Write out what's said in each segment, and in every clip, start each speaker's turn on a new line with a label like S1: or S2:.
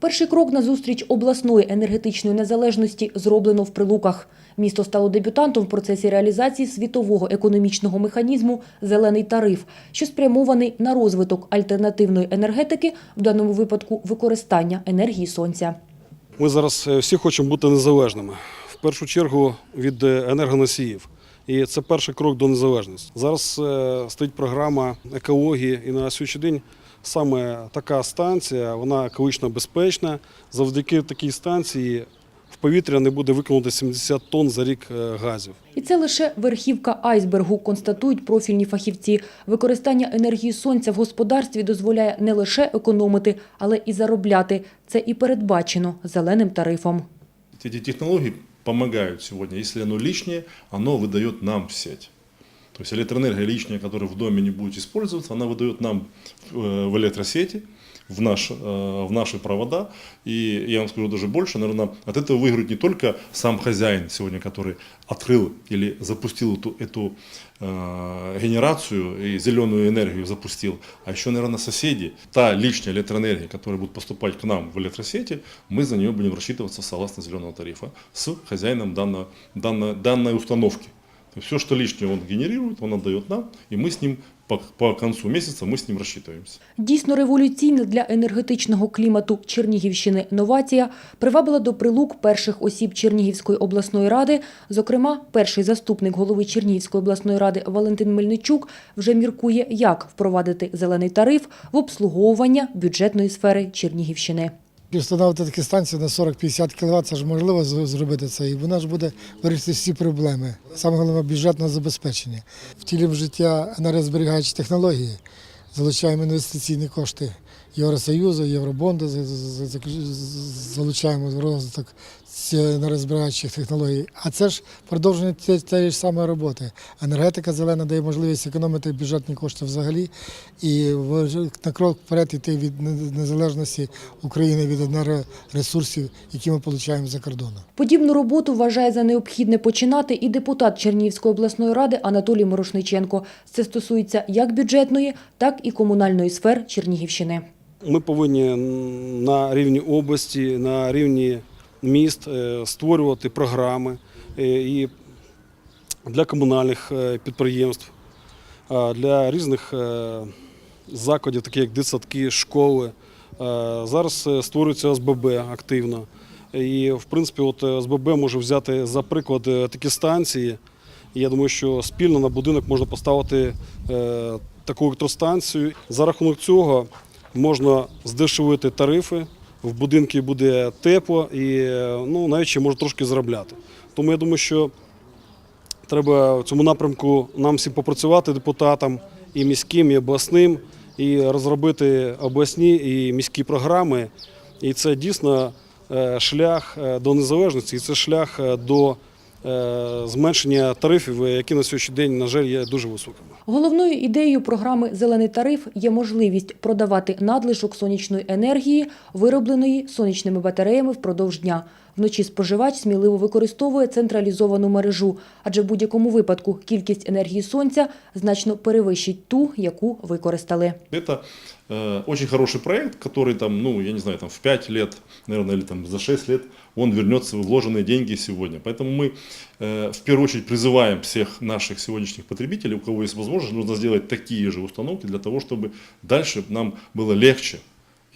S1: Перший крок на зустріч обласної енергетичної незалежності зроблено в Прилуках. Місто стало дебютантом в процесі реалізації світового економічного механізму «Зелений тариф», що спрямований на розвиток альтернативної енергетики, в даному випадку використання енергії сонця.
S2: Ми зараз е, всі хочемо бути незалежними. В першу чергу від е, енергоносіїв. І це перший крок до незалежності. Зараз е, стоїть програма екології, і на сьогоднішній день саме така станція, вона екологічно безпечна. Завдяки такій станції в повітря не буде виконувати 70 тонн за рік е, газів.
S1: І це лише верхівка айсбергу, констатують профільні фахівці. Використання енергії сонця в господарстві дозволяє не лише економити, але і заробляти. Це і передбачено зеленим тарифом.
S3: Эти технологии помогают сегодня. Если оно лишнее, оно выдает нам в сеть. То есть электроэнергия лишняя, которая в доме не будет использоваться, она выдает нам э, в электросети, в, наш, э, в наши провода. И я вам скажу даже больше, наверное, от этого выиграет не только сам хозяин сегодня, который открыл или запустил эту, эту э, генерацию и зеленую энергию запустил, а еще, наверное, соседи. Та лишняя электроэнергия, которая будет поступать к нам в электросети, мы за нее будем рассчитываться согласно зеленого тарифа с хозяином данной, данной, данной установки. То есть все, что лишнее он генерирует, он отдает нам, и мы с ним по, по концу месяца мы с ним рассчитываемся.
S1: Дійсно революційна для енергетичного клімату Чернігівщини новація привабила до прилук перших осіб Чернігівської обласної ради. Зокрема, перший заступник голови Чернігівської обласної ради Валентин Мельничук вже міркує, як впровадити зелений тариф в обслуговування бюджетної сфери Чернігівщини.
S4: Встановити такі станції на 40-50 кВт, це ж можливо зробити це, і вона ж буде вирішити всі проблеми. Саме головне бюджетне забезпечення. Втілюємо життя енергозберігаючі технології, залучаємо інвестиційні кошти Євросоюзу, з- залучаємо розвиток ці енергозберігаючих технологій. А це ж продовження тієї ж самої роботи. Енергетика зелена дає можливість економити бюджетні кошти взагалі і на крок вперед йти від незалежності України від енергоресурсів, які ми отримуємо за кордону.
S1: Подібну роботу вважає за необхідне починати і депутат Чернігівської обласної ради Анатолій Морошниченко. Це стосується як бюджетної, так і комунальної сфер Чернігівщини.
S2: Ми повинні на рівні області, на рівні міст е, створювати програми е, і для комунальних е, підприємств, для різних закладів, таких як дитсадки, школи. Зараз створюється ОСББ активно. І, в принципі, от ОСББ може взяти за приклад такі станції. Я думаю, що спільно на будинок можна поставити таку електростанцію. За рахунок цього можна здешевити тарифи, в будинку буде тепло і ну, навіть ще може трошки заробляти. Тому я думаю, що треба в цьому напрямку нам всім попрацювати депутатам і міським, і обласним, і розробити обласні і міські програми. І це дійсно е, шлях е, до незалежності, і це шлях е, до зменшення тарифів, які на сьогоднішній день, на жаль, є дуже високими.
S1: Головною ідеєю програми «Зелений тариф» є можливість продавати надлишок сонячної енергії, виробленої сонячними батареями впродовж дня. Вночі споживач сміливо використовує централізовану мережу, адже в будь-якому випадку кількість енергії сонця значно перевищить ту, яку використали.
S3: Это э, очень хороший проект, который там, ну, я не знаю, там в 5 лет, наверное, или там за 6 лет он вернется в вложенные деньги сегодня. Поэтому мы э, в первую очередь призываем всех наших сегодняшних потребителей, у кого есть возможность, нужно сделать такие же установки для того, чтобы дальше нам было легче.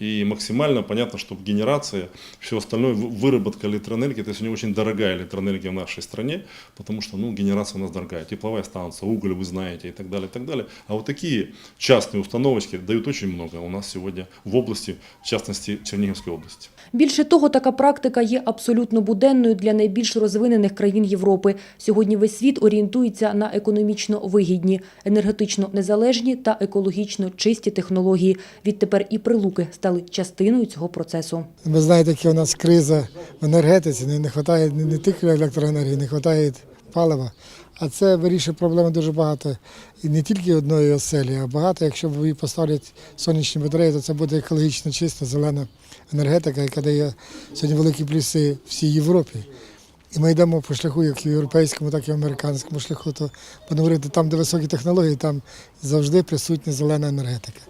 S3: И максимально понятно, что генерация, все остальное, вы- выработка электроэнергии, это сегодня очень дорогая электроэнергия в нашей стране, потому что ну, генерация у нас дорогая, тепловая станция, уголь, вы знаете, и так далее, и так далее. А вот такие частные установочки дают очень много у нас сегодня в области, в частности, Черниговской области.
S1: Більше того, така практика є абсолютно буденною для найбільш розвинених країн Європи. Сьогодні весь світ орієнтується на економічно вигідні, енергетично незалежні та екологічно чисті технології. Відтепер і прилуки стали частиною цього процесу.
S4: Ви знаєте, яка у нас криза в енергетиці, не вистачає не, тільки електроенергії, не вистачає палива. А це вирішує проблеми дуже багато. І не тільки одної оселі, а багато. Якщо ви поставлять сонячні батареї, то це буде екологічно чиста, зелена енергетика, яка дає сьогодні великі плюси всій Європі. І ми йдемо по шляху, як в європейському, так і американському шляху. То будемо говорити, там, де високі технології, там завжди присутня зелена енергетика.